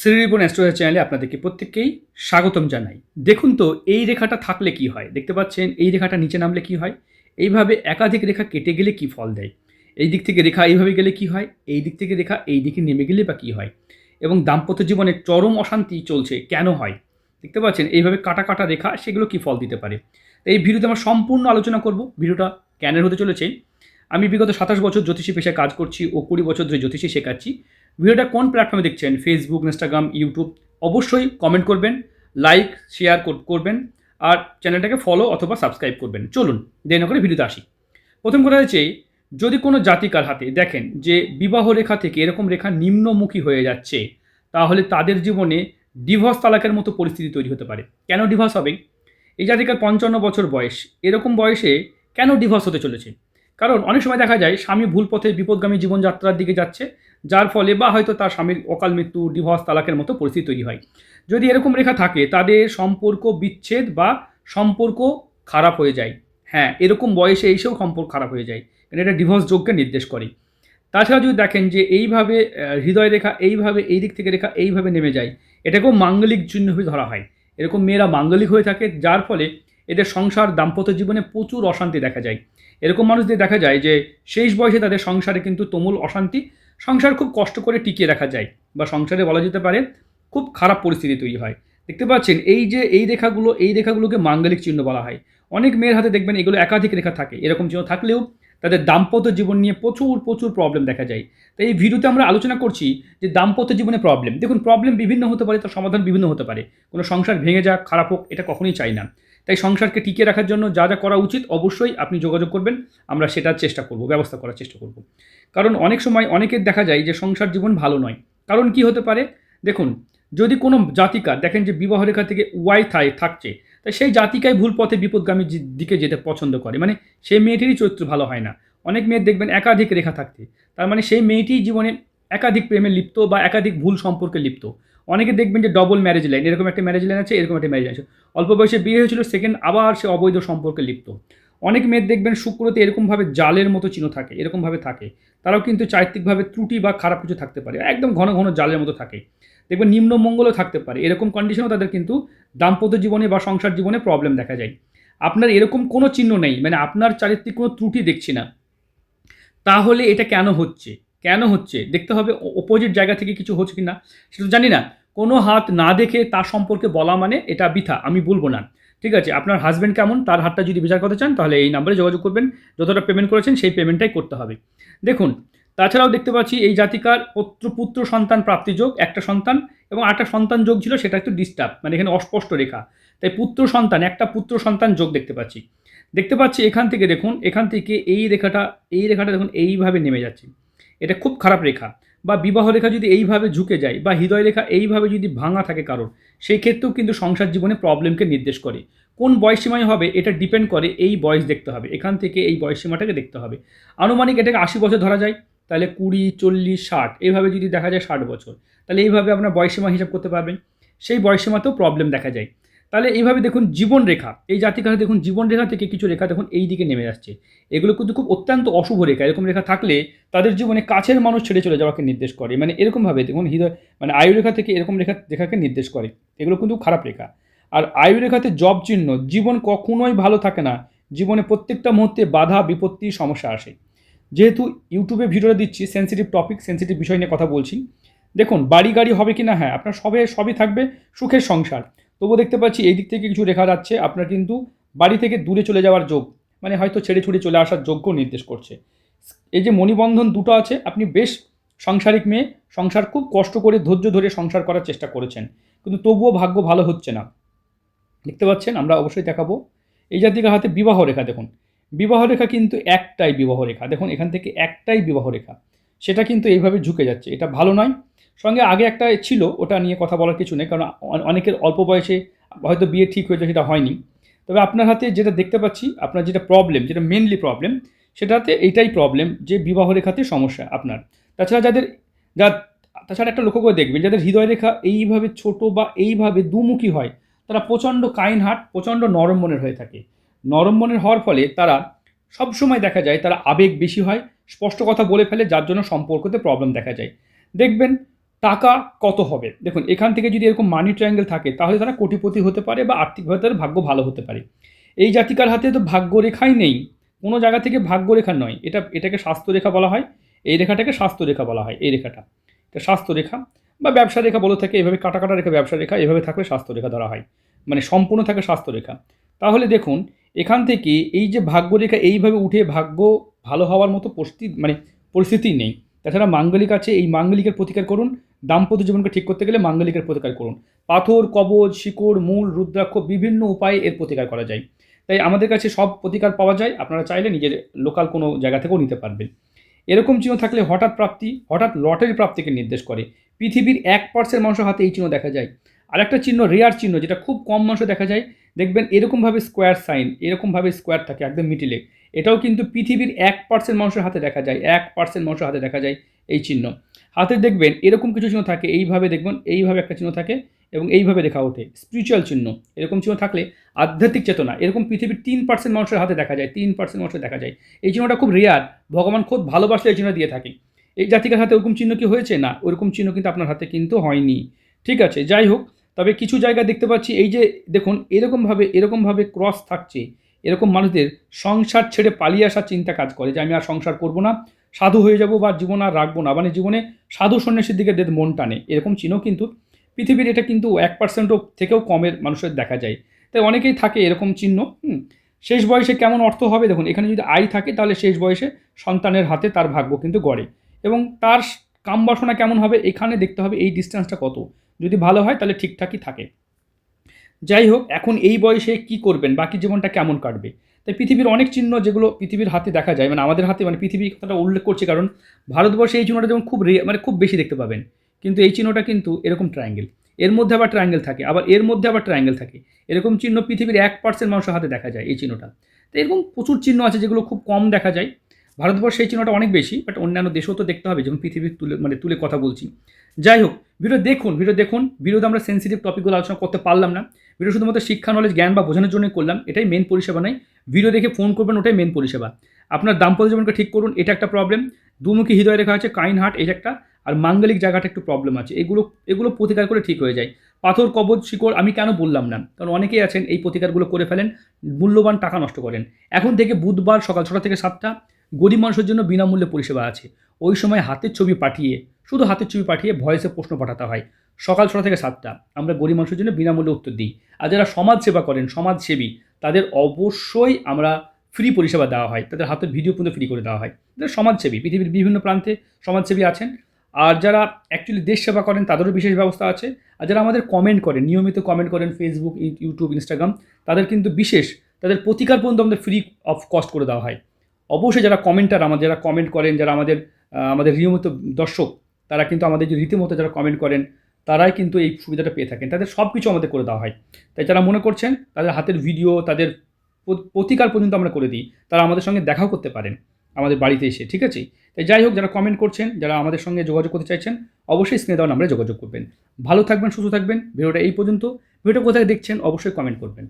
Shri Ripon astrology চ্যানেলে আপনাদেরকে প্রত্যেককেই স্বাগতম জানাই। দেখুন তো, এই রেখাটা থাকলে কি হয়? দেখতে পাচ্ছেন, এই রেখাটা নিচে নামলে কি হয়? এইভাবে একাধিক রেখা কেটে গেলে কি ফল দেয়? এই দিক থেকে রেখা এইভাবে গেলে কি হয়? এই দিক থেকে রেখা এই দিকে নেমে গেলে বা কী হয়? এবং দাম্পত্য জীবনে চরম অশান্তি চলছে, কেন হয়? দেখতে পাচ্ছেন, এইভাবে কাটা কাটা রেখা, সেগুলো কি ফল দিতে পারে? এই ভিডিওতে আমরা সম্পূর্ণ আলোচনা করব, ভিডিওটা ক্যানের হতে চলেছে? আমি বিগত সাতাশ বছর জ্যোতিষী পেশায় কাজ করছি ও কুড়ি বছর ধরে জ্যোতিষী শেখাচ্ছি। ভিডিওটা কোন প্ল্যাটফর্মে দেখছেন? ফেসবুক ইনস্টাগ্রাম ইউটিউব অবশ্যই কমেন্ট করবেন লাইক শেয়ার করবেন, আর চ্যানেলটাকে ফলো অথবা সাবস্ক্রাইব করবেন। চলুন, দেরি না করে ভিডিওতে আসি। প্রথম কথা হচ্ছে, যদি কোনো জাতিকার হাতে দেখেন যে বিবাহ রেখা থেকে এরকম রেখা নিম্নমুখী হয়ে যাচ্ছে, তাহলে তাদের জীবনে ডিভোর্স তালাকের মতো পরিস্থিতি তৈরি হতে পারে। কেন ডিভোর্স হবে? এই জাতিকার পঞ্চান্ন বছর বয়স, এরকম বয়সে কেন ডিভোর্স হতে চলেছে? কারণ অনেক সময় দেখা যায়, স্বামী ভুল পথে বিপদগামী জীবনযাত্রার দিকে যাচ্ছে যার ফলে বা হয়তো তার স্বামীর অকাল মৃত্যু ডিভোর্স তালাকের মতো পরিস্থিতি তৈরি হয়। যদি এরকম রেখা থাকে, তাদের সম্পর্ক বিচ্ছেদ বা সম্পর্ক খারাপ হয়ে যায়। হ্যাঁ এরকম বয়সে এসেও সম্পর্ক খারাপ হয়ে যায়। কারণ এটা ডিভোর্স যোগকে নির্দেশ করে। তাছাড়া যদি দেখেন যে এইভাবে হৃদয় রেখা এইভাবে, এই দিক থেকে রেখা এইভাবে নেমে যায়, এটাকেও মাঙ্গলিক চিহ্ন হিসেবে ধরা হয়। এরকম মেয়েরা মাঙ্গলিক হয়ে থাকে, যার ফলে এদের সংসার, দাম্পত্য জীবনে প্রচুর অশান্তি দেখা যায়। এরকম মানুষদের দেখা যায় যে শেষ বয়সে তাদের সংসারে কিন্তু তুমুল অশান্তি সংসার খুব কষ্ট করে টিকিয়ে রাখা যায় বা সংসারে বলা যেতে পারে খুব খারাপ পরিস্থিতি তৈরি হয়। দেখতে পাচ্ছেন, এই যে এই রেখাগুলো, এই রেখাগুলোকে মাঙ্গলিক চিহ্ন বলা হয়। অনেক মেয়ের হাতে দেখবেন এগুলো একাধিক রেখা থাকে। এরকম চিহ্ন থাকলেও তাদের দাম্পত্য জীবন নিয়ে প্রচুর প্রচুর প্রবলেম দেখা যায়। তাই এই ভিডিওতে আমরা আলোচনা করছি যে দাম্পত্য জীবনে প্রবলেম দেখুন প্রবলেম বিভিন্ন হতে পারে, তার সমাধান বিভিন্ন হতে পারে। কোনো সংসার ভেঙে যাক, খারাপ হোক, এটা কখনোই চাই না। তাই সংসারকে টিকিয়ে রাখার জন্য যা যা করা উচিত অবশ্যই আপনি যোগাযোগ করবেন। আমরা সেটার চেষ্টা করব, ব্যবস্থা করার চেষ্টা করব। কারণ অনেক সময় অনেকের দেখা যায় যে সংসার জীবন ভালো নয়। কারণ কি হতে পারে? দেখুন, যদি কোনো জাতিকা দেখেন যে বিবাহ রেখা থেকে ওয়াই থাই থাকছে, তাই সেই জাতিকায় ভুল পথে বিপদগামী দিকে যেতে পছন্দ করে। মানে সেই মেয়েটিরই চরিত্র ভালো হয় না। অনেক মেয়ের দেখবেন একাধিক রেখা থাকতে তার মানে সেই মেয়েটি জীবনে একাধিক প্রেমে লিপ্ত বা একাধিক ভুল সম্পর্কে লিপ্ত। অনেকে দেখবেন যে ডবল ম্যারেজ লাইন এরকম একটা ম্যারেজ লাইন আছে, এরকম একটা ম্যারেজ আছে। অল্প বয়সে বিয়ে হয়েছিল সেকেন্ড আবার সে অবৈধ সম্পর্কে লিপ্ত। অনেক মেয়ের দেখবেন শুক্রতে এরকমভাবে জালের মতো চিহ্ন থাকে, এরকমভাবে থাকে। তারাও কিন্তু চারিত্রিকভাবে ত্রুটি বা খারাপ কিছু থাকতে পারে, একদম ঘন ঘন জালের মতো থাকে। দেখবেন নিম্ন মঙ্গলও থাকতে পারে, এরকম কন্ডিশনও তাদের কিন্তু দাম্পত্য জীবনে বা সংসার জীবনে প্রবলেম দেখা যায়। আপনার এরকম কোনো চিহ্ন নেই মানে আপনার চারিত্রিক কোনো ত্রুটি দেখছি না। তাহলে এটা কেন হচ্ছে? কেন হচ্ছে? দেখতে হবে অপোজিট জায়গা থেকে কিছু হচ্ছে কি না সেটা তো জানি না। কোনো হাত না দেখে তার সম্পর্কে বলা মানে এটা বৃথা, আমি বলব না। ঠিক আছে, আপনার হাজব্যান্ড কেমন? তার হাতটা যদি বিচার করতে চান, তাহলে এই নাম্বারে যোগাযোগ করবেন। যতটা পেমেন্ট করেছেন, সেই পেমেন্টটাই করতে হবে। দেখুন, তাছাড়াও দেখতে পাচ্ছি এই জাতিকার পুত্র পুত্র সন্তান প্রাপ্তি যোগ, একটা সন্তান এবং আটটা সন্তান যোগ ছিল, সেটা একটু ডিস্টার্ব মানে এখানে অস্পষ্ট রেখা। তাই পুত্র সন্তান, একটা পুত্র সন্তান যোগ দেখতে পাচ্ছি। দেখতে পাচ্ছি এখান থেকে, দেখুন, এখান থেকে এই রেখাটা এই রেখাটা দেখুন, এইভাবে নেমে যাচ্ছে। এটা খুব খারাপ রেখা। বা বিবাহ রেখা যদি এইভাবে ঝুঁকে যায় বা হৃদয় রেখা এইভাবে যদি ভাঙা থাকে কারোর, সেই ক্ষেত্রেও কিন্তু সংসার জীবনে প্রবলেমকে নির্দেশ করে। কোন বয়স সীমায় হবে এটা ডিপেন্ড করে এই বয়স দেখতে হবে, এখান থেকে এই বয়স সীমাটাকে দেখতে হবে। আনুমানিক এটাকে আশি বছর ধরা যায়, তাহলে কুড়ি, চল্লিশ, ষাট, এইভাবে যদি দেখা যায় ষাট বছর, তাহলে এইভাবে আপনার বয়সীমা হিসাব করতে পারবেন। সেই বয়সীমাতেও প্রবলেম দেখা যায়। তাহলে এইভাবে দেখুন জীবন রেখা, এই জাতিকারে দেখুন জীবন রেখা থেকে কিছু রেখা দেখুন এই দিকে নেমে যাচ্ছে এগুলো কিন্তু খুব অত্যন্ত অশুভ রেখা, এরকম রেখা থাকলে তাদের জীবনে কাছের মানুষ ছেড়ে চলে যাওয়াকে নির্দেশ করে। মানে এরকমভাবে দেখুন হৃদয় মানে আয়ু রেখা থেকে এরকম রেখা, রেখাকে নির্দেশ করে। এগুলো কিন্তু খারাপ রেখা। আর আয়ু রেখাতে জব চিহ্ন, জীবন কখনোই ভালো থাকে না। জীবনে প্রত্যেকটা মুহূর্তে বাধা, বিপত্তি, সমস্যা আসে। যেহেতু ইউটিউবে ভিডিওটা দিচ্ছি সেন্সিটিভ টপিক সেন্সিটিভ বিষয় নিয়ে কথা বলছি। দেখুন বাড়ি গাড়ি হবে কি না হ্যাঁ আপনার সবে, সবই থাকবে সুখের সংসার। তবুও দেখতে পাচ্ছি এই দিক থেকে কিছু রেখা যাচ্ছে। আপনার কিন্তু বাড়ি থেকে দূরে চলে যাওয়ার যোগ মানে হয়তো ছেড়ে ছুড়ে চলে আসার যোগ্য নির্দেশ করছে। এই যে মণিবন্ধন দুটো আছে, আপনি বেশ সাংসারিক মেয়ে, সংসার খুব কষ্ট করে ধৈর্য ধরে সংসার করার চেষ্টা করেছেন। কিন্তু তবুও ভাগ্য ভালো হচ্ছে না। দেখতে পাচ্ছেন, আমরা অবশ্যই দেখাবো। এই জাতিকার হাতে বিবাহ রেখা দেখুন। বিবাহ রেখা কিন্তু একটাই বিবাহ রেখা। দেখুন, এখান থেকে একটাই বিবাহ রেখা। সেটা কিন্তু এইভাবে ঝুঁকে যাচ্ছে। এটা ভালো নয় সঙ্গে আগে একটা ছিল, ওটা নিয়ে কথা বলার কিছু নেই, কারণ অনেকের অল্প বয়সে হয়তো বিয়ে ঠিক হয়েছে, সেটা হয়নি। তবে আপনার হাতে যেটা দেখতে পাচ্ছি, আপনার যেটা প্রবলেম যেটা মেনলি প্রবলেম সেটাতে এইটাই প্রবলেম যে বিবাহ রেখাতে সমস্যা আপনার। তাছাড়া যাদের, যা, তাছাড়া একটা লক্ষ্য করে দেখবেন, যাদের হৃদয় রেখা এইভাবে ছোট বা এইভাবে দুমুখী হয়, তারা প্রচণ্ড কাইন হার্ট প্রচণ্ড নরম মনের হয়ে থাকে। নরম মনের হওয়ার ফলে তারা সবসময় দেখা যায় তারা আবেগ বেশি হয়, স্পষ্ট কথা বলে ফেলে, যার জন্য সম্পর্কতে প্রবলেম দেখা যায়। দেখবেন টাকা কত হবে? দেখুন, এখান থেকে যদি এরকম মানি ট্রায়াঙ্গেল থাকে, তাহলে তারা কোটিপতি হতে পারে বা আর্থিকভাবে তাদের ভাগ্য ভালো হতে পারে। এই জাতিকার হাতে তো ভাগ্যরেখাই নেই। কোনো জায়গা থেকে ভাগ্যরেখা নয়। এটা, এটাকে স্বাস্থ্যরেখা বলা হয়। এই রেখাটাকে স্বাস্থ্যরেখা বলা হয়, এই রেখাটা। এটা স্বাস্থ্যরেখা বা ব্যবসা রেখা বলে থাকে, এভাবে কাটা কাটা রেখা ব্যবসা রেখা, এভাবে থাকলে স্বাস্থ্যরেখা ধরা হয়। মানে সম্পূর্ণ থাকে স্বাস্থ্যরেখা। তাহলে দেখুন, এখান থেকে এই যে ভাগ্যরেখা এইভাবে উঠে ভাগ্য ভালো হওয়ার মতো পরিস্থিতি মানে পরিস্থিতি নেই। তাছাড়া মাঙ্গলিক আছে, এই মাঙ্গলিকের প্রতিকার করুন। দাম্পত্য জীবনকে ঠিক করতে গেলে মাঙ্গলিকের প্রতিকার করুন। পাথর, কবজ, শিকড়, মূল, রুদ্রাক্ষ বিভিন্ন উপায়ে এর প্রতিকার করা যায়। তাই আমাদের কাছে সব প্রতিকার পাওয়া যায়। আপনারা চাইলে নিজের লোকাল কোনো জায়গা থেকেও নিতে পারবেন। এরকম চিহ্ন থাকলে হঠাৎ প্রাপ্তি, হঠাৎ লটারি প্রাপ্তিকে নির্দেশ করে। পৃথিবীর এক পার্সেন্ট মানুষের হাতে এই চিহ্ন দেখা যায়। আর একটা চিহ্ন রেয়ার চিহ্ন, যেটা খুব কম মানুষে দেখা যায়। দেখবেন এরকমভাবে স্কোয়ার সাইন এরকমভাবে স্কোয়ার থাকে, একদম মিডিলে এটাও কিন্তু পৃথিবীর এক পার্সেন্ট মানুষের হাতে দেখা যায়, এক পার্সেন্ট মানুষের হাতে দেখা যায়। এই চিহ্ন। হাতে দেখবেন এরকম কিছু চিহ্ন থাকে, এইভাবে দেখবেন, এইভাবে একটা চিহ্ন থাকে এবং এইভাবে দেখা ওঠে। স্পিরিচুয়াল চিহ্ন। এরকম চিহ্ন থাকলে আধ্যাত্মিক চেতনা, এরকম পৃথিবীর তিন পার্সেন্ট মানুষের হাতে দেখা যায়, তিন পার্সেন্ট মানুষের দেখা যায়। এই চিহ্নটা খুব রেয়ার ভগবান খুব ভালোবাসলে এই চিহ্ন দিয়ে থাকে। এই জাতিকার হাতে ওরকম চিহ্ন কি হয়েছে? না, ওরকম চিহ্ন কিন্তু আপনার হাতে কিন্তু হয়নি। ঠিক আছে, যাই হোক, তবে কিছু জায়গায় দেখতে পাচ্ছি। এই যে দেখুন, এরকমভাবে এরকমভাবে ক্রস থাকছে। এরকম মানুষদের সংসার ছেড়ে পালিয়ে আসার চিন্তা কাজ করে যে আমি আর সংসার করব না। সাধু হয়ে যাব বা জীবন আর রাখব না। মানে জীবনে সাধু সন্ন্যাসীর দিকে এদের মন টানে। এরকম চিহ্ন কিন্তু পৃথিবীর এটা কিন্তু এক পার্সেন্টও থেকেও কমের মানুষের দেখা যায়। তাই অনেকেই থাকে এরকম চিহ্ন শেষ বয়সে কেমন অর্থ হবে? দেখুন, এখানে যদি আয় থাকে, তাহলে শেষ বয়সে সন্তানের হাতে তার ভাগ্য কিন্তু গড়ে। এবং তার কাম বাসনা কেমন হবে? এখানে দেখতে হবে এই ডিস্টেন্সটা কত। যদি ভালো হয়, তাহলে ঠিকঠাকই থাকে। যাই হোক, এখন এই বয়সে কি করবেন? বাকি জীবনটা কেমন কাটবে? তাই পৃথিবীর অনেক চিহ্ন যেগুলো পৃথিবীর হাতে দেখা যায় মানে আমাদের হাতে মানে পৃথিবীর কথাটা উল্লেখ করছে কারণ ভারতবর্ষে এই চিহ্নটা যেমন খুব মানে খুব বেশি দেখতে পাবেন। কিন্তু এই চিহ্নটা কিন্তু এরকম ট্রায়াঙ্গেল এর মধ্যে আবার ট্রায়াঙ্গেল থাকে, আবার এর মধ্যে আবার ট্রায়াঙ্গেল থাকে। এরকম চিহ্ন পৃথিবীর এক পার্সেন্ট মানুষের হাতে দেখা যায় এই চিহ্নটা। তো এরকম প্রচুর চিহ্ন আছে যেগুলো খুব কম দেখা যায়। ভারতবর্ষে এই চিহ্নটা অনেক বেশি বাট অন্যান্য দেশেও তো দেখতে হবে, যেমন পৃথিবীর তুলে মানে তুলে কথা বলছি। যাই হোক ভিডিও দেখুন ভিডিও দেখুন। ভিডিওতে আমরা সেন্সিটিভ টপিকগুলো আলোচনা করতে পারলাম না। ভিডিও শুধুমাত্র শিক্ষা নলেজ জ্ঞান বা বোঝানোর জন্যই করলাম। এটাই মেন পরিষেবা নয়। ভিডিও দেখে ফোন করবেন, ওটাই মেন পরিষেবা। আপনার দাম্পত্য জীবনকে ঠিক করুন, এটা একটা প্রবলেম দুমুখী হৃদয় রেখা আছে কাইন হার্ট এই একটা। আর মাঙ্গলিক জায়গাটা একটু প্রবলেম আছে। এগুলো এগুলো প্রতিকার করে ঠিক হয়ে যায়। পাথর, কবজ, শিকড়, আমি কেন বললাম না? কারণ অনেকেই আছেন, এই প্রতিকারগুলো করে ফেলেন, মূল্যবান টাকা নষ্ট করেন। এখন থেকে বুধবার সকাল ছটা থেকে সাতটা, গরিব মানুষের জন্য বিনামূল্যে পরিষেবা আছে। ওই সময় হাতের ছবি পাঠিয়ে শুধু হাতের ছবি পাঠিয়ে ভয়েসে প্রশ্ন পাঠাতে হয়। সকাল ছটা থেকে সাতটা। আমরা গরিব মানুষের জন্য বিনামূল্যে উত্তর দিই। আর যারা সমাজসেবা করেন, সমাজসেবী, তাদের অবশ্যই আমরা ফ্রি পরিষেবা দেওয়া হয়। তাদের হাতের ভিডিও পর্যন্ত ফ্রি করে দেওয়া হয়। তাদের সমাজসেবী, পৃথিবীর বিভিন্ন প্রান্তে সমাজসেবী আছেন, আর যারা অ্যাকচুয়ালি দেশ সেবা করেন, তাদেরও বিশেষ ব্যবস্থা আছে। আর যারা আমাদের কমেন্ট করেন, নিয়মিত কমেন্ট করেন ফেসবুক ইউটিউব ইনস্টাগ্রাম তাদের কিন্তু বিশেষ, তাদের প্রতিকার পর্যন্ত আমাদের ফ্রি অফ কস্ট করে দেওয়া হয়। অবশ্যই যারা কমেন্টার আমাদের যারা কমেন্ট করেন, যারা আমাদের আমাদের নিয়মিত দর্শক তারা কিন্তু আমাদের যে রীতিমতো যারা কমেন্ট করেন, তারাই কিন্তু এই সুবিধাটা পেয়ে থাকেন। তাদের সব কিছু আমাদের করে দেওয়া হয়। তাই যারা মনে করছেন, তাদের হাতের ভিডিও তাদের প্রতিকার পর্যন্ত আমরা করে দিই, তারা আমাদের সঙ্গে দেখাও করতে পারেন আমাদের বাড়িতে এসে, ঠিক আছে? তাই যাই হোক, যারা কমেন্ট করছেন, যারা আমাদের সঙ্গে যোগাযোগ করতে চাইছেন, অবশ্যই স্ক্রিনে দেওয়া নাম্বারে যোগাযোগ করবেন। ভালো থাকবেন, সুস্থ থাকবেন। ভিডিওটা এই পর্যন্ত। ভিডিওটা কোথায় দেখছেন, অবশ্যই কমেন্ট করবেন।